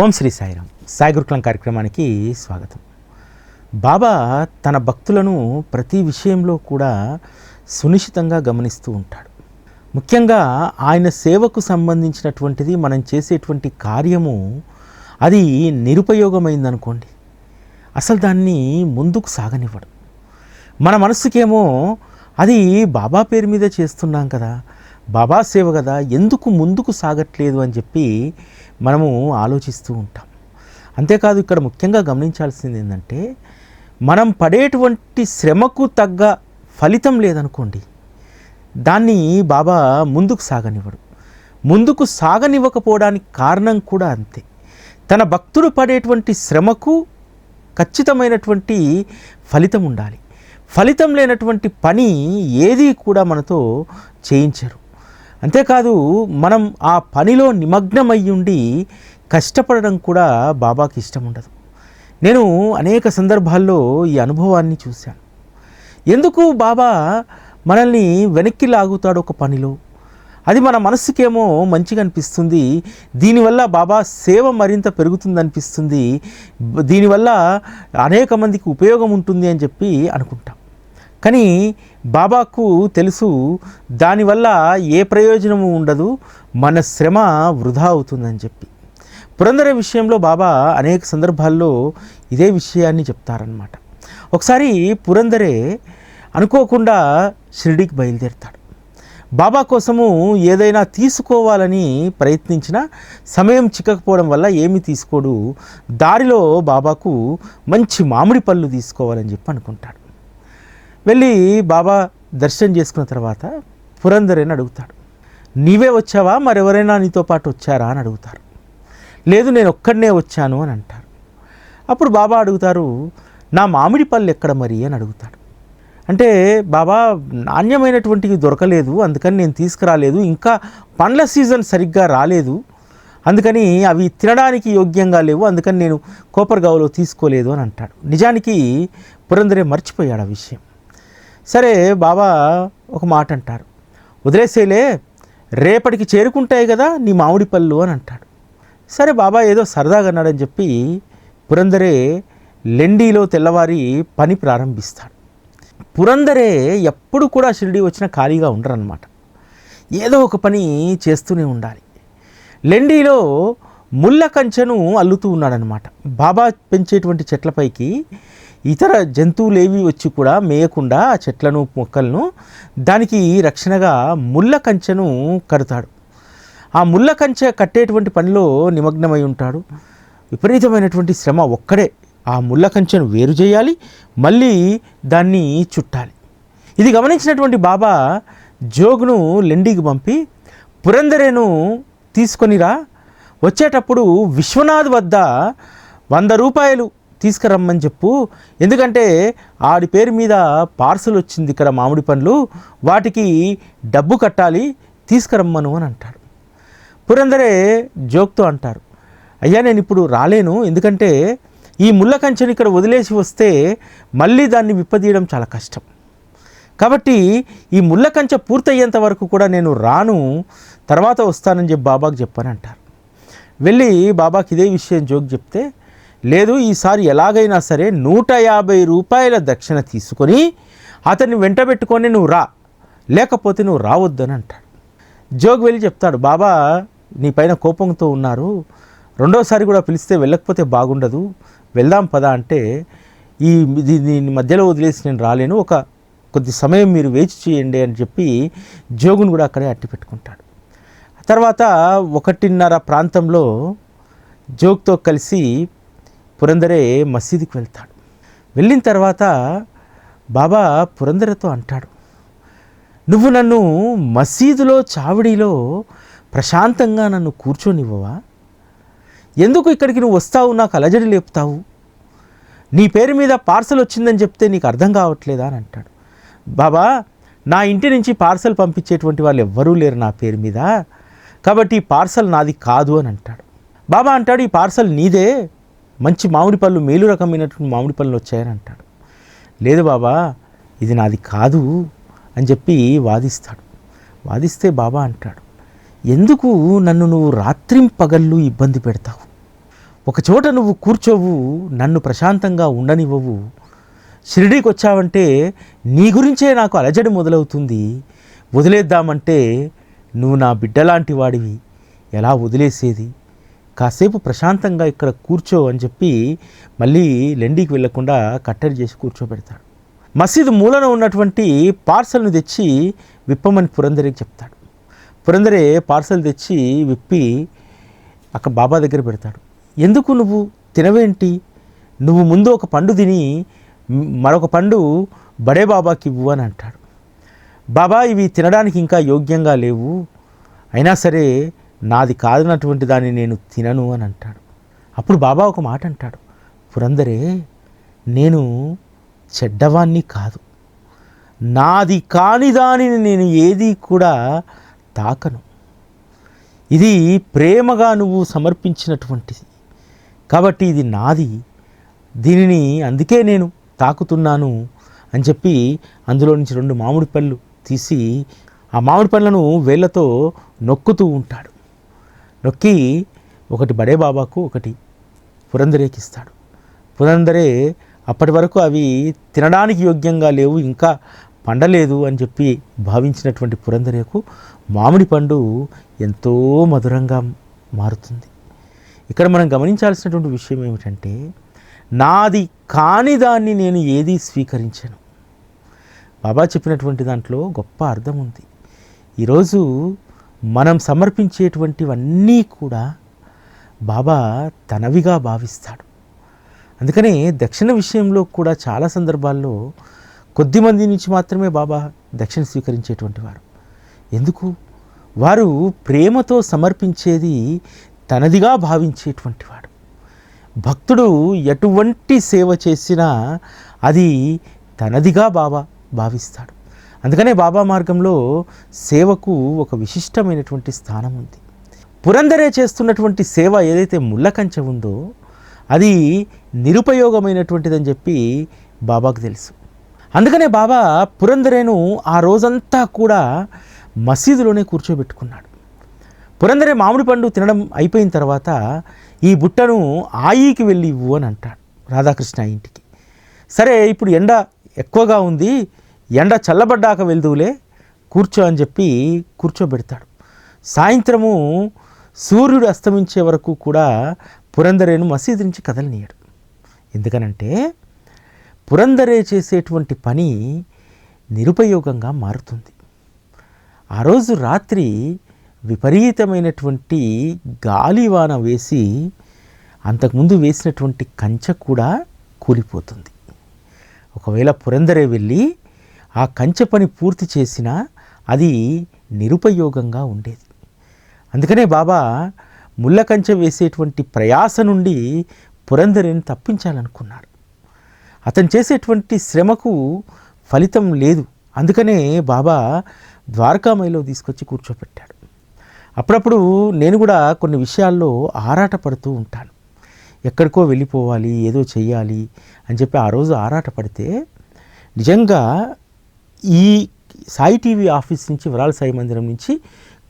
ఓం శ్రీ సాయిరామ్. సాయి గురుకులం కార్యక్రమానికి స్వాగతం. బాబా తన భక్తులను ప్రతి విషయంలో కూడా సునిశ్చితంగా గమనిస్తూ ఉంటాడు. ముఖ్యంగా ఆయన సేవకు సంబంధించినటువంటిది మనం చేసేటువంటి కార్యము అది నిరుపయోగమైందనుకోండి. అసలు దాన్ని ముందుకు సాగనివ్వడు. మన మనస్సుకేమో అది బాబా పేరు మీద చేస్తున్నాం కదా బాబా సేవ కదా ఎందుకు ముందుకు సాగట్లేదు అని చెప్పి మనము ఆలోచిస్తూ ఉంటాం. అంతేకాదు ఇక్కడ ముఖ్యంగా గమనించాల్సింది ఏంటంటే మనం పడేటువంటి శ్రమకు తగ్గ ఫలితం లేదనుకోండి దాన్ని బాబా ముందుకు సాగనివ్వడు. ముందుకు సాగనివ్వకపోవడానికి కారణం కూడా అంతే. తన భక్తుడు పడేటువంటి శ్రమకు ఖచ్చితమైనటువంటి ఫలితం ఉండాలి. ఫలితం లేనటువంటి పని ఏది కూడా మనతో చేయించరు. అంతేకాదు మనం ఆ పనిలో నిమగ్నమయ్యుండి కష్టపడడం కూడా బాబాకి ఇష్టం ఉండదు నేను అనేక సందర్భాల్లో ఈ అనుభవాన్ని చూశాను. ఎందుకు బాబా మనల్ని వెనక్కి లాగుతాడు ఒక పనిలో? అది మన మనస్సుకేమో మంచిగా అనిపిస్తుంది దీనివల్ల బాబా సేవ మరింత పెరుగుతుంది అనిపిస్తుంది దీనివల్ల అనేక మందికి ఉపయోగం ఉంటుంది అని చెప్పి అనుకుంటాం. కానీ బాబాకు తెలుసు దానివల్ల ఏ ప్రయోజనము ఉండదు మన శ్రమ వృధా అవుతుందని చెప్పి. పురంధర విషయంలో బాబా అనేక సందర్భాల్లో ఇదే విషయాన్ని చెప్తారనమాట ఒకసారి పురందరే అనుకోకుండా షిరిడికి బయలుదేరుతాడు. బాబా కోసము ఏదైనా తీసుకోవాలని ప్రయత్నించిన సమయం చిక్కకపోవడం వల్ల ఏమీ తీసుకోడు దారిలో బాబాకు మంచి మామిడి పళ్ళు తీసుకోవాలని చెప్పి అనుకుంటాడు. వెళ్ళి బాబా దర్శనం చేసుకున్న తర్వాత పురందరేని అడుగుతాడు నీవే వచ్చావా? మరెవరైనా నీతో పాటు వచ్చారా? అని అడుగుతారు. లేదు నేను ఒక్కడనే వచ్చాను అని అంటారు. అప్పుడు బాబా అడుగుతారు నా మామిడి పళ్ళు ఎక్కడ మరి? అని అడుగుతాడు. అంటే బాబా నాణ్యమైనటువంటివి దొరకలేదు అందుకని నేను తీసుకురాలేదు. ఇంకా పండ్ల సీజన్ సరిగ్గా రాలేదు. అందుకని అవి తినడానికి యోగ్యంగా లేవు. అందుకని నేను కోపర్గావ్లో తీసుకోలేదు అని అంటాడు. నిజానికి పురందరే మర్చిపోయాడు ఆ విషయం. సరే బాబా ఒక మాట అంటారు. వదిలేసేలే రేపటికి చేరుకుంటాయి కదా నీ మామిడి పళ్ళు అని అంటాడు. సరే బాబా ఏదో సరదాగా అన్నాడని చెప్పి పురందరే లెండీలో తెల్లవారి పని ప్రారంభిస్తాడు. పురందరే ఎప్పుడు కూడా షిరిడి వచ్చినా ఖాళీగా ఉండరన్నమాట. ఏదో ఒక పని చేస్తూనే ఉండాలి. లెండీలో ముళ్ళ కంచెను అల్లుతూ ఉన్నాడనమాట బాబా పెంచేటువంటి చెట్లపైకి ఇతర జంతువులు ఏవి వచ్చి కూడా మేయకుండా ఆ చెట్లను మొక్కలను దానికి రక్షణగా ముళ్ళ కంచెను కడతాడు. ఆ ముళ్ళ కంచె కట్టేటువంటి పనిలో నిమగ్నమై ఉంటాడు. విపరీతమైనటువంటి శ్రమ ఒక్కడే. ఆ ముళ్ళ కంచెను వేరు చేయాలి మళ్ళీ దాన్ని చుట్టాలి. ఇది గమనించినటువంటి బాబా జోగును లెండికి పంపి పురందరేను తీసుకొనిరా వచ్చేటప్పుడు విశ్వనాథ్ వద్ద వంద రూపాయలు తీసుకురమ్మని చెప్పు. ఎందుకంటే ఆడి పేరు మీద పార్సల్ వచ్చింది ఇక్కడ మామిడి పండ్లు. వాటికి డబ్బు కట్టాలి తీసుకురమ్మను అని అంటాడు. పురందరే జోక్తో అంటారు. అయ్యా నేను ఇప్పుడు రాలేను. ఎందుకంటే ఈ ముళ్ళ కంచెని ఇక్కడ వదిలేసి వస్తే మళ్ళీ దాన్ని విప్పదీయడం చాలా కష్టం. కాబట్టి ఈ ముళ్ళ కంచె పూర్తయ్యేంత వరకు కూడా నేను రాను. తర్వాత వస్తానని చెప్పి బాబాకు చెప్పాను అంటారు. వెళ్ళి బాబాకి ఇదే విషయం జోక్ చెప్తే లేదు ఈసారి ఎలాగైనా సరే నూట యాభై రూపాయల దక్షిణ తీసుకొని అతన్ని వెంట పెట్టుకొని నువ్వు రా లేకపోతే నువ్వు రావద్దని అంటాడు. జోగ్ వెళ్ళి చెప్తాడు బాబా నీ పైన కోపంతో ఉన్నారు రెండోసారి కూడా పిలిస్తే వెళ్ళకపోతే బాగుండదు వెళ్దాం పదా అంటే ఈ ఇది దీని మధ్యలో వదిలేసి నేను రాలేను ఒక కొద్ది సమయం మీరు వేచి చేయండి అని చెప్పి జోగును కూడా అక్కడే అట్టి పెట్టుకుంటాడు తర్వాత ఒకటిన్నర ప్రాంతంలో జోక్తో కలిసి పురందరే మసీదుకి వెళ్తాడు. వెళ్ళిన తర్వాత బాబా పురందరతో అంటాడు నువ్వు నన్ను మసీదులో చావిడిలో ప్రశాంతంగా నన్ను కూర్చొనివ్వవా? ఎందుకు ఇక్కడికి నువ్వు వస్తావు? నాకు అలజడి లేపుతావు. నీ పేరు మీద పార్సల్ వచ్చిందని చెప్తే నీకు అర్థం కావట్లేదా? అని అంటాడు. బాబా నా ఇంటి నుంచి పార్సల్ పంపించేటువంటి వాళ్ళు ఎవ్వరూ లేరు నా పేరు మీద. కాబట్టి ఈ పార్సల్ నాది కాదు అని అంటాడు. బాబా అంటాడు ఈ పార్సల్ నీదే మంచి మామిడి పళ్ళు మేలు రకమైనటువంటి మామిడి పళ్ళు వచ్చాయని అంటాడు. లేదు బాబా ఇది నాది కాదు అని చెప్పి వాదిస్తాడు. వాదిస్తే బాబా అంటాడు ఎందుకు నన్ను నువ్వు రాత్రిం పగళ్ళు ఇబ్బంది పెడతావు? ఒక చోట నువ్వు కూర్చోవు నన్ను ప్రశాంతంగా ఉండనివ్వవు. షిరిడీకి వచ్చావంటే నీ గురించే నాకు అలజడి మొదలవుతుంది. వదిలేద్దామంటే నువ్వు నా బిడ్డలాంటి వాడివి ఎలా వదిలేసేది? కాసేపు ప్రశాంతంగా ఇక్కడ కూర్చో అని చెప్పి మళ్ళీ లెండికి వెళ్ళకుండా కట్టడి చేసి కూర్చోబెడతాడు. మసీదు మూలన ఉన్నటువంటి పార్సల్ను తెచ్చి విప్పమని పురందరికి చెప్తాడు. పురందరే పార్సల్ తెచ్చి విప్పి అక్కడ బాబా దగ్గర పెడతాడు. ఎందుకు నువ్వు? తినవేంటి? నువ్వు ముందు ఒక పండు తిని మరొక పండు బడే బాబాకి ఇవ్వు అని అంటాడు. బాబా ఇవి తినడానికి ఇంకా యోగ్యంగా లేవు. అయినా సరే నాది కాదనటువంటి దాన్ని నేను తినను అని అంటాడు. అప్పుడు బాబా ఒక మాట అంటాడు. పురందరే నేను చెడ్డవాణ్ణి కాదు. నాది కాని దానిని నేను ఏది కూడా తాకను. ఇది ప్రేమగా నువ్వు సమర్పించినటువంటిది. కాబట్టి ఇది నాది. దీనిని అందుకే నేను తాకుతున్నాను అని చెప్పి అందులో నుంచి రెండు మామిడి పళ్ళు తీసి ఆ మామిడి పండ్లను వేళ్ళతో నొక్కుతూ ఉంటాడు. నొక్కి ఒకటి బడే బాబాకు ఒకటి పురందరేకి ఇస్తాడు పురందరే అప్పటి వరకు అవి తినడానికి యోగ్యంగా లేవు ఇంకా పండలేదు అని చెప్పి భావించినటువంటి పురందరేకు మామిడి పండు ఎంతో మధురంగా మారుతుంది. ఇక్కడ మనం గమనించాల్సినటువంటి విషయం ఏమిటంటే నాది కాని దాన్ని నేను ఏదీ స్వీకరించను. బాబా చెప్పినటువంటి దాంట్లో గొప్ప అర్థం ఉంది. ఈరోజు మనం సమర్పించేటువంటివన్నీ కూడా బాబా తనవిగా భావిస్తాడు. అందుకనే దక్షిణ విషయంలో కూడా చాలా సందర్భాల్లో కొద్దిమంది నుంచి మాత్రమే బాబా దక్షిణ స్వీకరించేటువంటి వారు. ఎందుకు? వారు ప్రేమతో సమర్పించేది తనదిగా భావించేటువంటి వాడు. భక్తుడు ఎటువంటి సేవ చేసినా అది తనదిగా బాబా భావిస్తాడు. అందుకనే బాబా మార్గంలో సేవకు ఒక విశిష్టమైనటువంటి స్థానం ఉంది. పురందరే చేస్తున్నటువంటి సేవ ఏదైతే ముళ్ళకంచె ఉందో అది నిరుపయోగమైనటువంటిదని చెప్పి బాబాకు తెలుసు. అందుకనే బాబా పురందరేను ఆ రోజంతా కూడా మసీదులోనే కూర్చోబెట్టుకున్నాడు. పురందరే మామిడి పండు తినడం అయిపోయిన తర్వాత ఈ బుట్టను ఆయికి వెళ్ళి ఇవ్వు అని అంటాడు రాధాకృష్ణ ఇంటికి. సరే ఇప్పుడు ఎండ ఎక్కువగా ఉంది ఎండ చల్లబడ్డాక వెళ్దువులే కూర్చో అని చెప్పి కూర్చోబెడతాడు. సాయంత్రము సూర్యుడు అస్తమించే వరకు కూడా పురందరేను మసీదు నుంచి కదలనీయడు. ఎందుకనంటే పురందరే చేసేటువంటి పని నిరుపయోగంగా మారుతుంది. ఆ రోజు రాత్రి విపరీతమైనటువంటి గాలివాన వేసి అంతకుముందు వేసినటువంటి కంచె కూడా కూలిపోతుంది. ఒకవేళ పురందరే వెళ్ళి ఆ కంచె పని పూర్తి చేసినా అది నిరుపయోగంగా ఉండేది. అందుకనే బాబా ముళ్ళ కంచె వేసేటువంటి ప్రయాస నుండి పురందరిని తప్పించాలనుకున్నాడు. అతను చేసేటువంటి శ్రమకు ఫలితం లేదు. అందుకనే బాబా ద్వారకామయిలో తీసుకొచ్చి కూర్చోపెట్టాడు. అప్పుడప్పుడు నేను కూడా కొన్ని విషయాల్లో ఆరాటపడుతూ ఉంటాను. ఎక్కడికో వెళ్ళిపోవాలి ఏదో చెయ్యాలి అని చెప్పి ఆ రోజు ఆరాటపడితే నిజంగా ఈ సాయి టీవీ ఆఫీస్ నుంచి వరాల సాయి మందిరం నుంచి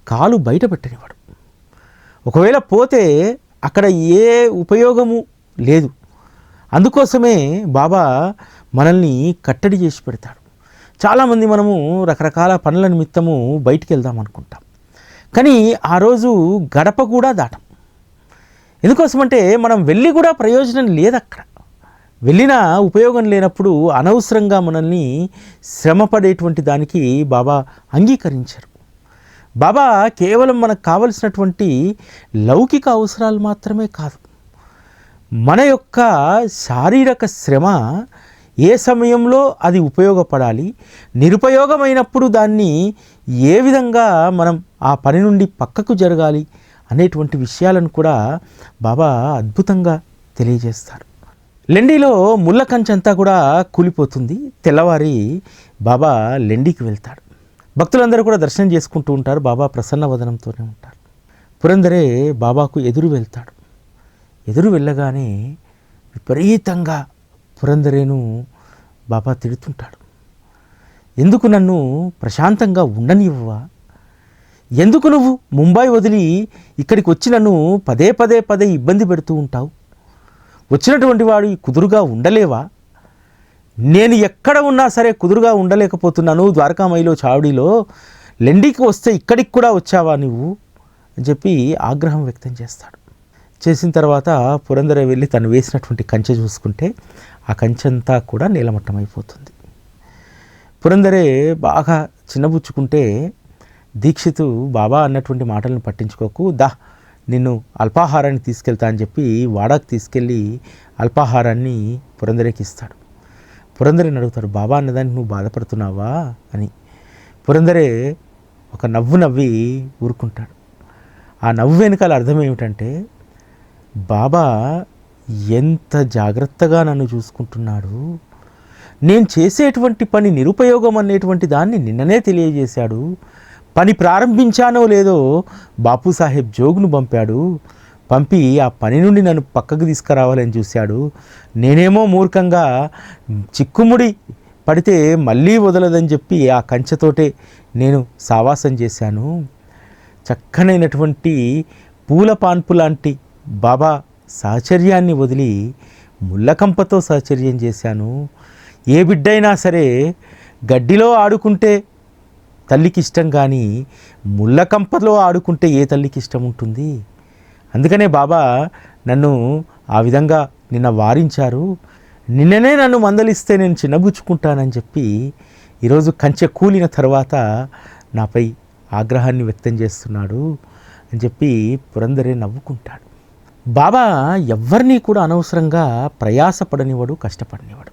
కాలు బయట పెట్టనివాడు ఒకవేళ పోతే అక్కడ ఏ ఉపయోగము లేదు. అందుకోసమే బాబా మనల్ని కట్టడి చేసి పెడతాడు. చాలామంది మనము రకరకాల పనుల నిమిత్తము బయటికి వెళ్దాం అనుకుంటాం. కానీ ఆ రోజు గడప కూడా దాటం. ఎందుకోసమంటే మనం వెళ్ళి కూడా ప్రయోజనం లేదు అక్కడ వెళ్ళినా ఉపయోగం లేనప్పుడు అనవసరంగా మనల్ని శ్రమపడేటువంటి దానికి బాబా అంగీకరించారు. బాబా కేవలం మనకు కావలసినటువంటి లౌకిక అవసరాలు మాత్రమే కాదు. మన యొక్క శారీరక శ్రమ ఏ సమయంలో అది ఉపయోగపడాలి నిరుపయోగమైనప్పుడు దాన్ని ఏ విధంగా మనం ఆ పని నుండి పక్కకు జరగాలి అనేటువంటి విషయాలను కూడా బాబా అద్భుతంగా తెలియజేస్తారు. లెండిలో ముళ్ళ కంచంతా కూడా కూలిపోతుంది. తెల్లవారి బాబా లెండికి వెళ్తాడు. భక్తులందరూ కూడా దర్శనం చేసుకుంటూ ఉంటారు. బాబా ప్రసన్న వదనంతోనే ఉంటారు. పురందరే బాబాకు ఎదురు వెళ్తాడు. ఎదురు వెళ్ళగానే విపరీతంగా పురందరేను బాబా తిడుతుంటాడు. ఎందుకు నన్ను ప్రశాంతంగా ఉండనివ్వవా? ఎందుకు నువ్వు ముంబై వదిలి ఇక్కడికి వచ్చి నన్ను పదే పదే పదే ఇబ్బంది పెడుతూ ఉంటావు? వచ్చినటువంటి వాడు కుదురుగా ఉండలేవా? నేను ఎక్కడ ఉన్నా సరే కుదురుగా ఉండలేకపోతున్నాను ద్వారకామయిలో చావడిలో లెండికి వస్తే ఇక్కడికి కూడా వచ్చావా నువ్వు? అని చెప్పి ఆగ్రహం వ్యక్తం చేస్తాడు. చేసిన తర్వాత పురంధర వెళ్ళి తను వేసినటువంటి కంచె చూసుకుంటే ఆ కంచె అంతా కూడా నీలమట్టమైపోతుంది. పురంధరే పురందరే బాగా చిన్నబుచ్చుకుంటే దీక్షితు బాబా అన్నటువంటి మాటలను పట్టించుకోకు దా నిన్ను అల్పాహారాన్ని తీసుకెళ్తా అని చెప్పి వాడకు తీసుకెళ్ళి అల్పాహారాన్ని పురందరేకి ఇస్తాడు. అడుగుతాడు బాబా అన్నదానికి నువ్వు బాధపడుతున్నావా? అని. పురందరే ఒక నవ్వు నవ్వి ఊరుకుంటాడు. ఆ నవ్వు వెనకాల అర్థం ఏమిటంటే బాబా ఎంత జాగ్రత్తగా నన్ను చూసుకుంటున్నాడు. నేను చేసేటువంటి పని నిరుపయోగం అనేటువంటి దాన్ని నిన్ననే తెలియజేశాడు. పని ప్రారంభించానో లేదో బాపు సాహెబ్ జోగును పంపాడు. పంపి ఆ పని నుండి నన్ను పక్కకు తీసుకురావాలని చూశాడు. నేనేమో మూర్ఖంగా చిక్కుముడి పడితే మళ్ళీ వదలదని చెప్పి ఆ కంచెతోటే నేను సావాసం చేశాను. చక్కనైనటువంటి పూల పాన్పు లాంటి బాబా సహచర్యాన్ని వదిలి ముళ్ళకంపతో సహచర్యం చేశాను. ఏ బిడ్డైనా సరే గడ్డిలో ఆడుకుంటే తల్లికి ఇష్టం కానీ ముళ్ళకంపలో ఆడుకుంటే ఏ తల్లికి ఇష్టం ఉంటుంది? అందుకనే బాబా నన్ను ఆ విధంగా నిన్న వారించారు. నిన్ననే నన్ను మందలిస్తే నేను చిన్నబుచ్చుకుంటానని చెప్పి ఈరోజు కంచె కూలిన తర్వాత నాపై ఆగ్రహాన్ని వ్యక్తం చేస్తున్నాడు అని చెప్పి పురందరే నవ్వుకుంటాడు. బాబా ఎవ్వరినీ కూడా అనవసరంగా ప్రయాసపడనివాడు కష్టపడనివాడు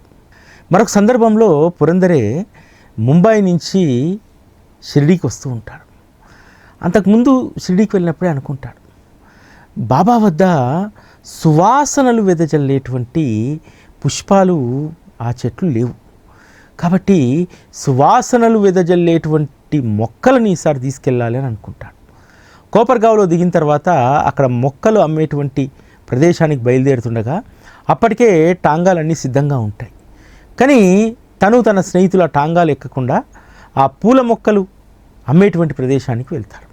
మరొక సందర్భంలో పురందరే ముంబై నుంచి షిరిడీకి వస్తూ ఉంటాడు. అంతకుముందు షిరిడీకి వెళ్ళినప్పుడే అనుకుంటాడు. బాబా వద్ద సువాసనలు వెదజల్లేటువంటి పుష్పాలు ఆ చెట్లు లేవు. కాబట్టి సువాసనలు వెదజల్లేటువంటి మొక్కలను ఈసారి తీసుకెళ్ళాలి అని అనుకుంటాడు. కోపర్గావ్లో దిగిన తర్వాత అక్కడ మొక్కలు అమ్మేటువంటి ప్రదేశానికి బయలుదేరుతుండగా అప్పటికే టాంగాలన్నీ సిద్ధంగా ఉంటాయి. కానీ తను తన స్నేహితుల టాంగాలు ఎక్కకుండా ఆ పూల మొక్కలు అమ్మేటువంటి ప్రదేశానికి వెళ్తారు.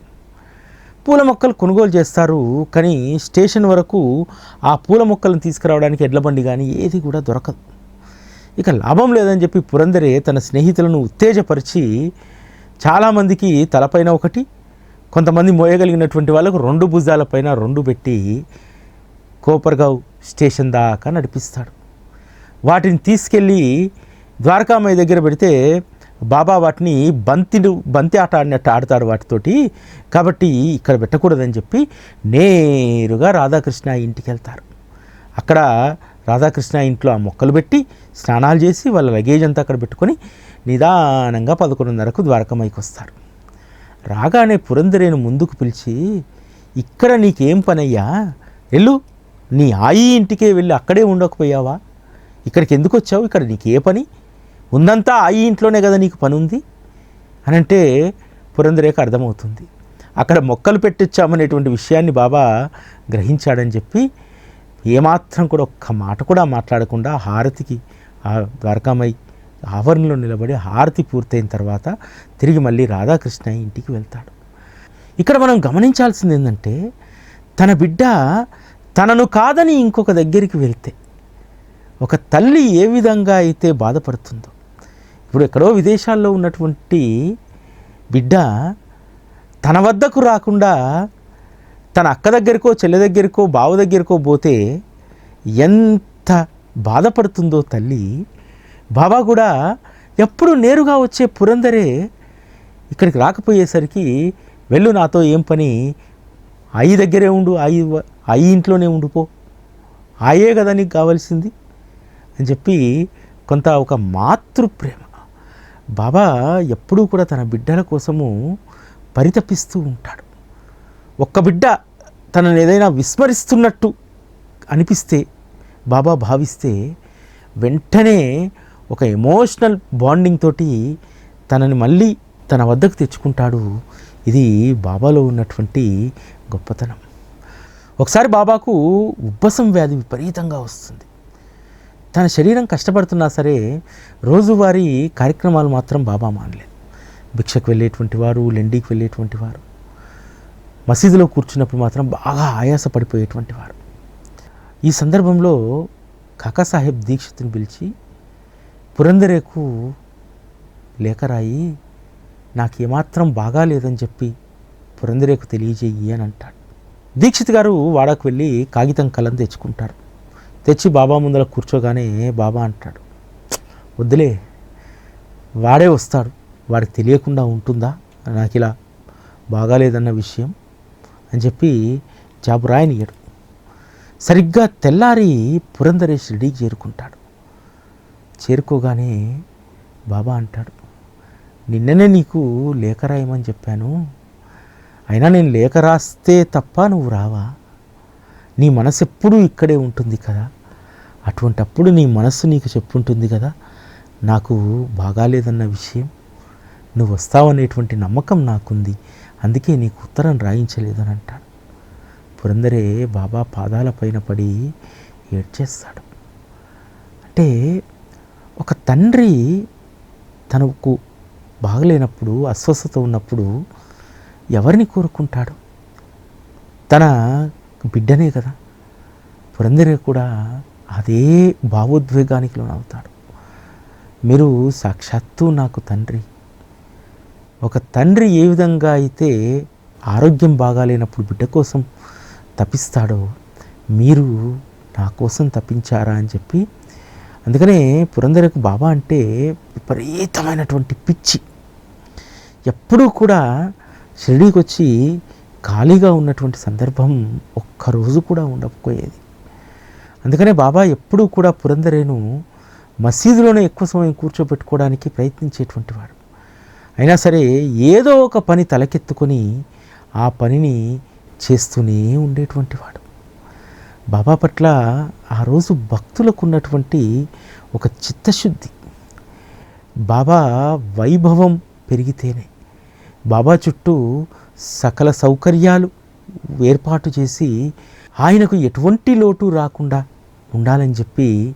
పూల మొక్కలు కొనుగోలు చేస్తారు కానీ స్టేషన్ వరకు ఆ పూల మొక్కలను తీసుకురావడానికి ఎడ్లబండి కానీ ఏది కూడా దొరకదు. ఇక లాభం లేదని చెప్పి పురందరే తన స్నేహితులను ఉత్తేజపరిచి చాలామందికి తలపైన ఒకటి కొంతమంది మోయగలిగినటువంటి వాళ్ళకు రెండు భుజాలపైన రెండు పెట్టి కోపర్గావ్ స్టేషన్ దాకా నడిపిస్తాడు. వాటిని తీసుకెళ్ళి ద్వారకామయ్య దగ్గర పెడితే బాబా వాటిని బంతిను బంతి ఆట ఆడినట్టు ఆడతాడు వాటితోటి. కాబట్టి ఇక్కడ పెట్టకూడదని చెప్పి నేరుగా రాధాకృష్ణ ఇంటికి వెళ్తారు అక్కడ రాధాకృష్ణ ఇంట్లో ఆ మొక్కలు పెట్టి స్నానాలు చేసి వాళ్ళ లగేజ్ అంతా అక్కడ పెట్టుకొని నిదానంగా పదకొండున్నరకు ద్వారకమైకి వస్తారు రాగానే పురందరేను ముందుకు పిలిచి ఇక్కడ నీకేం పనయ్యా? వెళ్ళు. నీ ఆయి ఇంటికే వెళ్ళి అక్కడే ఉండకపోయావా? ఇక్కడికి ఎందుకు వచ్చావు? ఇక్కడ నీకు ఏ పని. ఉందంతా ఈ ఇంట్లోనే కదా నీకు పని ఉంది అని అంటే పురంధరేఖ అర్థమవుతుంది. అక్కడ మొక్కలు పెట్టించామనేటువంటి విషయాన్ని బాబా గ్రహించాడని చెప్పి ఏమాత్రం కూడా ఒక్క మాట కూడా మాట్లాడకుండా హారతికి ఆ ద్వారకామై ఆవరణలో నిలబడి హారతి పూర్తయిన తర్వాత తిరిగి మళ్ళీ రాధాకృష్ణ ఇంటికి వెళ్తాడు. ఇక్కడ మనం గమనించాల్సింది ఏంటంటే తన బిడ్డ తనను కాదని ఇంకొక దగ్గరికి వెళ్తే ఒక తల్లి ఏ విధంగా అయితే బాధపడుతుందో ఇప్పుడు ఎక్కడో విదేశాల్లో ఉన్నటువంటి బిడ్డ తన వద్దకు రాకుండా తన అక్క దగ్గరికో చెల్లె దగ్గరకో బావ దగ్గరికో పోతే ఎంత బాధపడుతుందో తల్లి. బాబా కూడా ఎప్పుడు నేరుగా వచ్చే పురందరే ఇక్కడికి రాకపోయేసరికి వెళ్ళు నాతో ఏం పని? ఆయి దగ్గరే ఉండు ఆయి అయ్యి ఇంట్లోనే ఉండిపో. ఆయే కదా నీకు కావాల్సింది అని చెప్పి కొంత ఒక మాతృప్రేమ. బాబా ఎప్పుడూ కూడా తన బిడ్డల కోసము పరితపిస్తూ ఉంటాడు. ఒక్క బిడ్డ తనను ఏదైనా విస్మరిస్తున్నట్టు అనిపిస్తే బాబా భావిస్తే వెంటనే ఒక ఎమోషనల్ బాండింగ్ తోటి తనని మళ్ళీ తన వద్దకు తెచ్చుకుంటాడు. ఇది బాబాలో ఉన్నటువంటి గొప్పతనం. ఒకసారి బాబాకు ఉబ్బసం వ్యాధి విపరీతంగా వస్తుంది. తన శరీరం కష్టపడుతున్నా సరే రోజువారీ కార్యక్రమాలు మాత్రం బాబా మానలేదు. భిక్షకు వెళ్ళేటువంటి వారు లెండీకి వెళ్ళేటువంటి వారు మసీదులో కూర్చున్నప్పుడు మాత్రం బాగా ఆయాస పడిపోయేటువంటి వారు. ఈ సందర్భంలో కాకాసాహెబ్ దీక్షిత్ని పిలిచి పురందరేకు లేఖ రాయి నాకు ఏమాత్రం బాగాలేదని చెప్పి పురందరేకు తెలియజేయి అని అంటాడు. దీక్షిత్ గారు వాడకు వెళ్ళి కాగితం కలం తెచ్చుకుంటారు. తెచ్చి బాబా ముందర కూర్చోగానే బాబా అంటాడు వద్దులే వాడే వస్తాడు. వాడికి తెలియకుండా ఉంటుందా? నాకు ఇలా బాగాలేదన్న విషయం? అని చెప్పి జాబు రాయనియడు సరిగ్గా తెల్లారి పురంధరేష్ షిరిడీకి చేరుకుంటాడు. చేరుకోగానే బాబా అంటాడు నిన్ననే నీకు లేఖ రాయమని చెప్పాను. అయినా నేను లేఖ రాస్తే తప్ప నువ్వు రావా? నీ మనసు ఎప్పుడూ ఇక్కడే ఉంటుంది కదా. అటువంటప్పుడు నీ మనస్సు నీకు చెప్పుంటుంది కదా. నాకు బాగాలేదన్న విషయం. నువ్వు వస్తావనేటువంటి నమ్మకం నాకుంది. అందుకే నీకు ఉత్తరం రాయించలేదని అంటాడు. పురందరే బాబా పాదాల పైన పడి ఏడ్చేస్తాడు. అంటే ఒక తండ్రి తనకు బాగలేనప్పుడు అస్వస్థత ఉన్నప్పుడు ఎవరిని కోరుకుంటాడు? తన బిడ్డనే కదా. పురందరే కూడా అదే భావోద్వేగానికి లోనవుతాడు. మీరు సాక్షాత్తు నాకు తండ్రి. ఒక తండ్రి ఏ విధంగా అయితే ఆరోగ్యం బాగాలేనప్పుడు బిడ్డ కోసం తప్పిస్తాడో మీరు నా కోసం తప్పించారా అని చెప్పి అందుకనే పురంధరకు బాబా అంటే విపరీతమైనటువంటి పిచ్చి. ఎప్పుడూ కూడా షిరిడీకి వచ్చి ఖాళీగా ఉన్నటువంటి సందర్భం ఒక్కరోజు కూడా ఉండకపోయేది. అందుకనే బాబా ఎప్పుడూ కూడా పురందరేను మసీదులోనే ఎక్కువ సమయం కూర్చోబెట్టుకోవడానికి ప్రయత్నించేటువంటి వాడు. అయినా సరే ఏదో ఒక పని తలకెత్తుకొని ఆ పనిని చేస్తూనే ఉండేటువంటి వాడు. బాబా పట్ల ఆ రోజు భక్తులకు ఉన్నటువంటి ఒక చిత్తశుద్ధి. బాబా వైభవం పెరిగితేనే బాబా చుట్టూ సకల సౌకర్యాలు ఏర్పాటు చేసి ఆయనకు ఎటువంటి లోటు రాకుండా ఉండాలని చెప్పి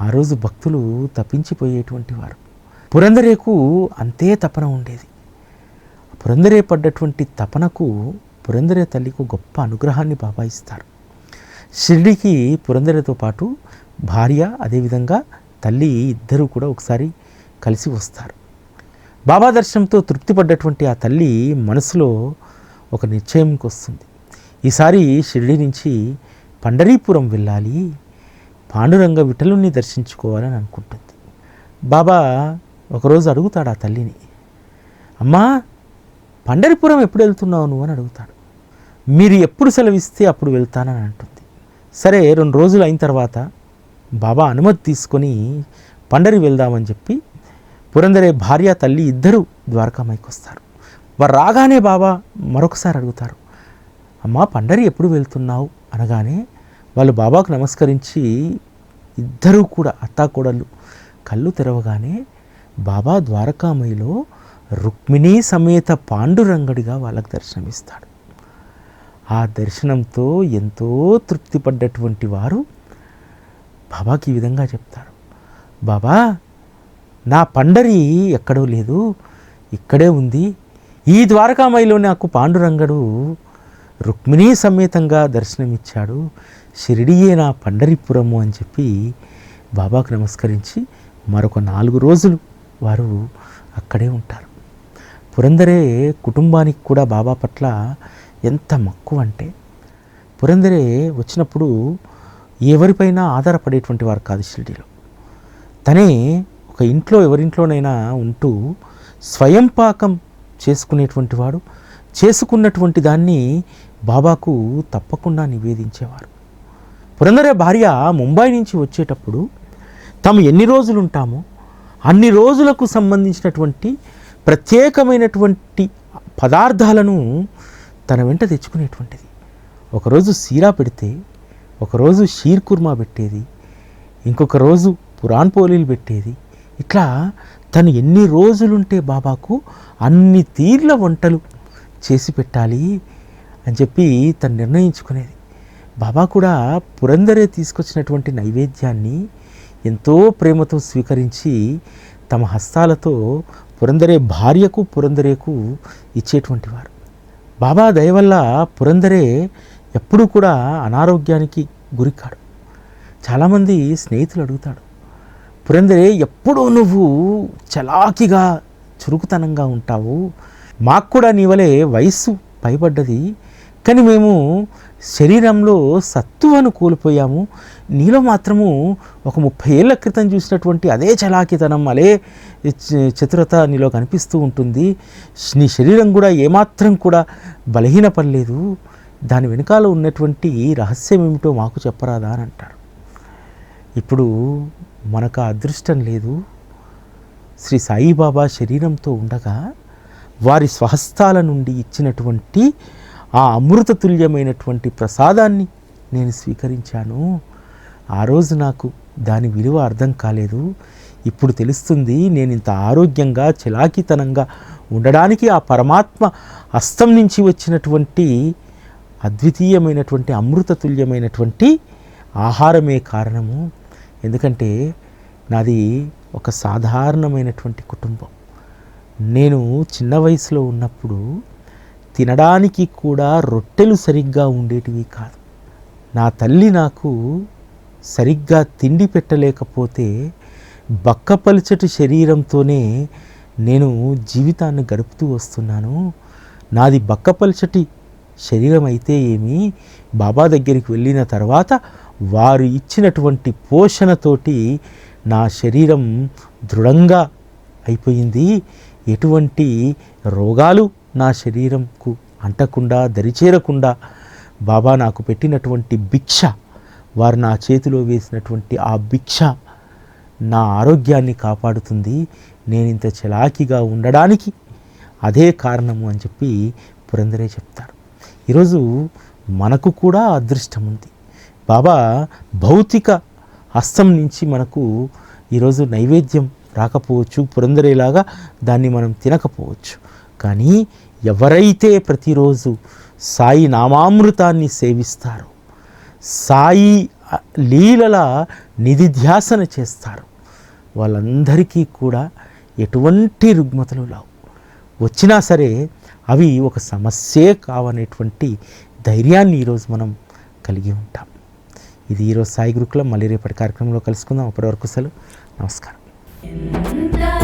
ఆ రోజు భక్తులు తప్పించిపోయేటువంటి వారు. పురందరేకు అంతే తపన ఉండేది. పురందరే పడ్డటువంటి తపనకు పురందరే తల్లికి గొప్ప అనుగ్రహాన్ని బాబా ఇస్తారు. షిరిడికి పురందరేతో పాటు భార్య అదేవిధంగా తల్లి ఇద్దరూ కూడా ఒకసారి కలిసి వస్తారు. బాబా దర్శనంతో తృప్తి పడ్డటువంటి ఆ తల్లి మనసులో ఒక నిశ్చయంకి వస్తుంది. ఈసారి షిరిడి నుంచి పండరీపురం వెళ్ళాలి. పాండురంగ విఠలుని దర్శించుకోవాలని అనుకుంటుంది. బాబా ఒకరోజు అడుగుతాడు ఆ తల్లిని అమ్మా పండరిపురం ఎప్పుడు వెళ్తున్నావు నువ్వు? అని అడుగుతాడు. మీరు ఎప్పుడు సెలవిస్తే అప్పుడు వెళ్తానని అంటుంది. సరే రెండు రోజులు అయిన తర్వాత బాబా అనుమతి తీసుకొని పండరి వెళ్దామని చెప్పి పురందరే భార్య తల్లి ఇద్దరు ద్వారకామైకి వస్తారు. వారు రాగానే బాబా మరొకసారి అడుగుతారు అమ్మా పండరి ఎప్పుడు వెళ్తున్నావు? అనగానే వాళ్ళు బాబాకు నమస్కరించి ఇద్దరూ కూడా అత్తాకోడళ్ళు. కళ్ళు తెరవగానే బాబా ద్వారకామయిలో రుక్మిణీ సమేత పాండురంగడిగా వాళ్ళకు దర్శనమిస్తాడు. ఆ దర్శనంతో ఎంతో తృప్తిపడ్డటువంటి వారు బాబాకి ఈ విధంగా చెప్తారు. బాబా నా పండరి ఎక్కడో లేదు ఇక్కడే ఉంది. ఈ ద్వారకామయిలో నాకు పాండురంగడు రుక్మిణీ సమేతంగా దర్శనమిచ్చాడు. షిరిడియే నా పండరిపురము అని చెప్పి బాబాకు నమస్కరించి మరొక నాలుగు రోజులు వారు అక్కడే ఉంటారు. పురందరే కుటుంబానికి కూడా బాబా పట్ల ఎంత మక్కువ అంటే పురందరే వచ్చినప్పుడు ఎవరిపైనా ఆధారపడేటువంటి వారు కాదు షిరిడిలో. తనే ఒక ఇంట్లో ఎవరింట్లోనైనా ఉంటూ స్వయం పాకం చేసుకునేటువంటి వాడు చేసుకున్నటువంటి దాన్ని బాబాకు తప్పకుండా నివేదించేవారు. పురందరే భార్య ముంబై నుంచి వచ్చేటప్పుడు తాము ఎన్ని రోజులు ఉంటామో అన్ని రోజులకు సంబంధించినటువంటి ప్రత్యేకమైనటువంటి పదార్థాలను తన వెంట తెచ్చుకునేటువంటిది. ఒకరోజు సీరా పెడితే ఒకరోజు షీర్ కుర్మా పెట్టేది ఇంకొక రోజు పురాణ్ పోలీలు పెట్టేది. ఇట్లా తను ఎన్ని రోజులుంటే బాబాకు అన్ని తీర్ల వంటలు చేసి పెట్టాలి అని చెప్పి తను నిర్ణయించుకునేది. బాబా కూడా పురందరే తీసుకొచ్చినటువంటి నైవేద్యాన్ని ఎంతో ప్రేమతో స్వీకరించి తమ హస్తాలతో పురందరే భార్యకు పురందరేకు ఇచ్చేటువంటి వారు. బాబా దయ వల్ల పురందరే ఎప్పుడూ కూడా అనారోగ్యానికి గురికాడు. చాలామంది స్నేహితులు అడుగుతాడు పురందరే ఎప్పుడూ నువ్వు చలాకిగా చురుకుతనంగా ఉంటావు. మాకు కూడా నీ వలె వయస్సు పైబడ్డది. కానీ మేము శరీరంలో సత్తువను కోల్పోయాము. నీలో మాత్రము ఒక ముప్పై ఏళ్ళ క్రితం చూసినటువంటి అదే చలాకితనం అలే చ- చతురత నీలో కనిపిస్తూ ఉంటుంది. నీ శరీరం కూడా ఏమాత్రం కూడా బలహీనపడలేదు దాని వెనకాల ఉన్నటువంటి రహస్యం ఏమిటో మాకు చెప్పరాదా అని అంటారు. ఇప్పుడు మనకు అదృష్టం లేదు. శ్రీ సాయిబాబా శరీరంతో ఉండగా వారి స్వహస్తాల నుండి ఇచ్చినటువంటి ఆ అమృతతుల్యమైనటువంటి ప్రసాదాన్ని నేను స్వీకరించాను. ఆ రోజు నాకు దాని విలువ అర్థం కాలేదు. ఇప్పుడు తెలుస్తుంది నేను ఇంత ఆరోగ్యంగా చిలాకితనంగా ఉండడానికి ఆ పరమాత్మ హస్తం నుంచి వచ్చినటువంటి అద్వితీయమైనటువంటి అమృతతుల్యమైనటువంటి ఆహారమే కారణము. ఎందుకంటే నాది ఒక సాధారణమైనటువంటి కుటుంబం. నేను చిన్న వయసులో ఉన్నప్పుడు తినడానికి కూడా రొట్టెలు సరిగ్గా ఉండేటివి కాదు. నా తల్లి నాకు సరిగ్గా తిండి పెట్టలేకపోతే బక్కపలిచటి శరీరంతోనే నేను జీవితాన్ని గడుపుతూ వస్తున్నాను. నాది బక్కపలిచటి శరీరం అయితే ఏమి? బాబా దగ్గరికి వెళ్ళిన తర్వాత వారు ఇచ్చినటువంటి పోషణతోటి నా శరీరం దృఢంగా అయిపోయింది. ఎటువంటి రోగాలు నా శరీరంకు అంటకుండా దరిచేరకుండా బాబా నాకు పెట్టినటువంటి భిక్ష వారు నా చేతిలో వేసినటువంటి ఆ భిక్ష నా ఆరోగ్యాన్ని కాపాడుతుంది. నేను ఇంత చలాకీగా ఉండడానికి అదే కారణము అని చెప్పి పురందరే చెప్తారు. ఈరోజు మనకు కూడా అదృష్టం ఉంది. బాబా భౌతిక హస్తం నుంచి మనకు ఈరోజు నైవేద్యం రాకపోవచ్చు పురందరేలాగా దాన్ని మనం తినకపోవచ్చు. కానీ ఎవరైతే ప్రతిరోజు సాయి నామామృతాన్ని సేవిస్తారో సాయి లీలల నిధిధ్యాసన చేస్తారు వాళ్ళందరికీ కూడా ఎటువంటి రుగ్మతలు రావు. వచ్చినా సరే అవి ఒక సమస్యే కావనేటువంటి ధైర్యాన్ని ఈరోజు మనం కలిగి ఉంటాం. ఇది ఈరోజు సాయి గురుకులం. మళ్ళీ రేపటి కార్యక్రమంలో కలుసుకుందాం. అప్పటి వరకు సెలవు. నమస్కారం.